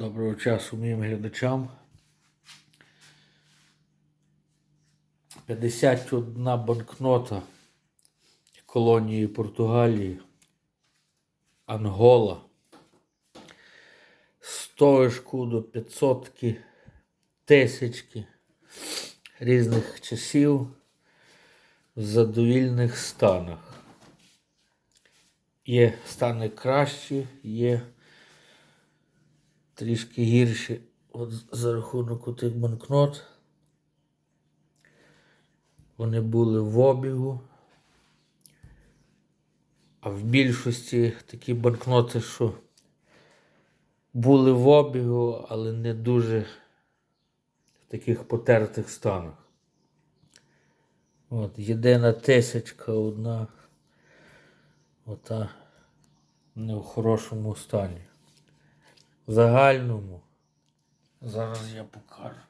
Доброго часу моїм глядачам. 51 банкнота колонії Португалії. Ангола. Стоечку до 500 тисячки різних часів в задовільних станах. Є стани кращі, є трішки гірші от за рахунок тих банкнот. Вони були в обігу. А в більшості такі банкноти, що були в обігу, але не дуже в таких потертих станах. От, єдина тисячка одна. Ота не в хорошому стані. Загальному. Зараз я покажу.